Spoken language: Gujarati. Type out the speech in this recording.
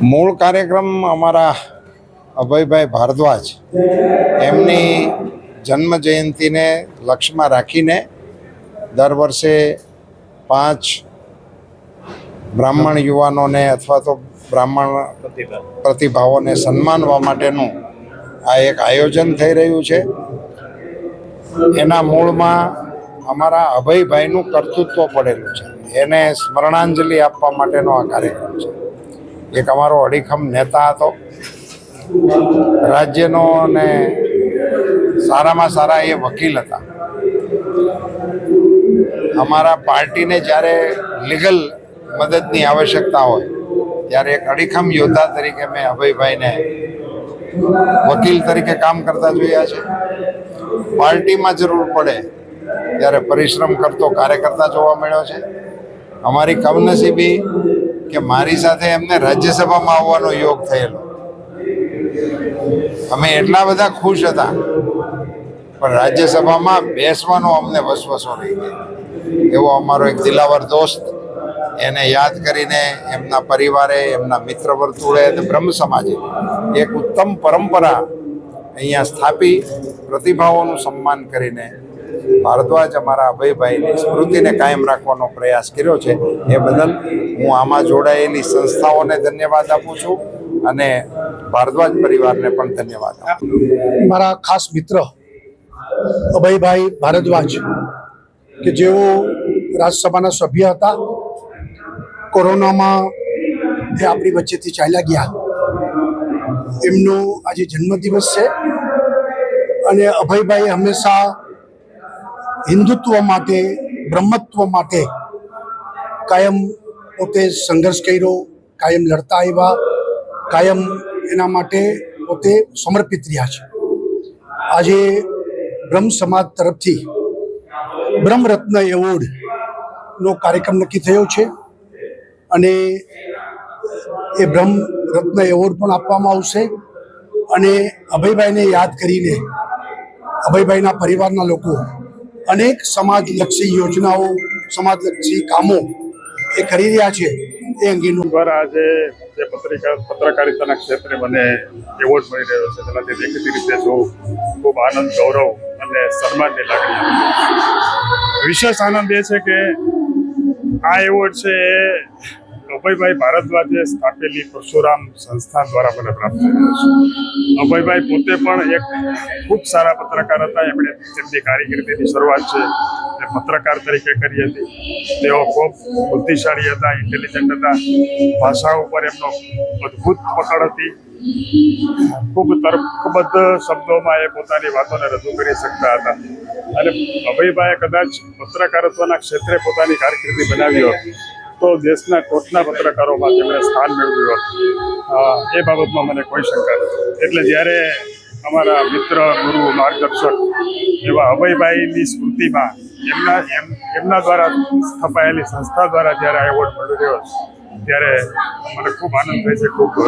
મૂળ કાર્યક્રમ અમારા અભયભાઈ ભારદ્વાજ, એમની જન્મ જયંતિને લક્ષ્યમાં રાખીને દર વર્ષે પાંચ બ્રાહ્મણ યુવાનોને અથવા તો બ્રાહ્મણ પ્રતિભાવોને સન્માનવા માટેનું આ એક આયોજન થઈ રહ્યું છે. એના મૂળમાં અમારા અભયભાઈનું કર્તૃત્વ પડેલું છે. એને સ્મરણાંજલિ આપવા માટેનો આ કાર્યક્રમ છે. એક અમારો અડીખમ નેતા હતો. રાજ્યનો અને સારામાં સારા એ વકીલ હતા. અમારા પાર્ટીને જ્યારે લીગલ મદદની આવશ્યકતા હોય, ત્યારે એક અડીખમ યોદ્ધા તરીકે મેં અભયભાઈને વકીલ તરીકે કામ કરતા જોયા છે. પાર્ટીમાં જરૂર પડે ત્યારે પરિશ્રમ કરતો કાર્યકર્તા જોવા મળ્યો છે. અમારી કમનસીબી કે મારી સાથે એમને રાજ્યસભામાં આવવાનો યોગ થયેલો. અમે એટલા બધા ખુશ હતા. પણ રાજ્યસભામાં બેસવાનો અમને વસવસો રહી ગયો. એવો અમારો એક દિલાવર દોસ્ત, એને યાદ કરીને એમના પરિવારે, એમના મિત્ર વર્તુળે અને બ્રહ્મ સમાજે એક ઉત્તમ પરંપરા અહીંયા સ્થાપી, પ્રતિભાઓનું સન્માન કરીને ભારદ્વાજ અમારા અભયભાઈની સ્મૃતિને કાયમ રાખવાનો પ્રયાસ કર્યો છે. એ બદલ હું આમાં જોડાયેલી સંસ્થાઓને ધન્યવાદ આપું છું અને ભારદ્વાજ પરિવારને પણ ધન્યવાદ આપું મારા ખાસ મિત્ર અભયભાઈ ભારદ્વાજ, કે જેઓ રાજ્યસભાના સભ્ય હતા, કોરોનામાં એ આપણી વચ્ચેથી ચાલ્યા ગયા. એમનો આજે જન્મદિવસ છે અને અભયભાઈ હંમેશા હિન્દુત્વ માટે, બ્રહ્મત્વ માટે કાયમ પોતે સંઘર્ષ કર્યો, કાયમ લડતા આવ્યા, કાયમ એના માટે પોતે સમર્પિત રહ્યા છે. આજે બ્રહ્મ સમાજ તરફથી બ્રહ્મરત્ન એવોર્ડનો કાર્યક્રમ નક્કી થયો છે અને એ બ્રહ્મ રત્ન એવોર્ડ પણ આપવામાં આવશે અને અભયભાઈને યાદ કરીને અભયભાઈના પરિવારના લોકો અનેક સમાજલક્ષી યોજનાઓ, સમાજલક્ષી કામો એ કરી રહ્યા છે. એ અંગેનું દ્વારા આજે જે પત્રિકા પત્રકારિતાના ક્ષેત્રે મને એવોર્ડ મળી રહ્યો છે, તેનાથી દેખીતી રીતે જો ખૂબ આનંદ, ગૌરવ અને સન્માનની લાગણી વિશેષ આનંદ એ છે કે આ એવોર્ડ છે અભયભાઈ ભારદ્વાજે સ્થાપેલી પરશુરામ સંસ્થા દ્વારા મને પ્રાપ્ત થયેલો છે. અભયભાઈ પોતે પણ એક ખૂબ સારા પત્રકાર હતા. એમણે તેમની કારકિર્દીની શરૂઆત છે. એ પત્રકાર તરીકે કરી હતી. તેઓ ખૂબ બુદ્ધિશાળી હતા ઇન્ટેલિજન્ટ હતા. ભાષા ઉપર એમનો અદ્ભુત પકડ હતી. ખૂબ તર્કબદ્ધ શબ્દોમાં એ પોતાની વાતોને રજૂ કરી શકતા હતા. અને અભયભાઈએ કદાચ પત્રકારત્વના ક્ષેત્રે પોતાની કારકિર્દી બનાવી હોત તો દેશના ટોચના પત્રકારોમાં તેમણે સ્થાન મેળવ્યું હતું. એ બાબતમાં મને કોઈ શંકા નથી. એટલે જ્યારે અમારા મિત્ર ગુરુ માર્ગદર્શક એવા અભયભાઈની સ્મૃતિમાં એમના એમ, એમના દ્વારા સ્થપાયેલી સંસ્થા દ્વારા જ્યારે એવોર્ડ મળી રહ્યો, ત્યારે મને ખૂબ આનંદ થાય છે, ખૂબ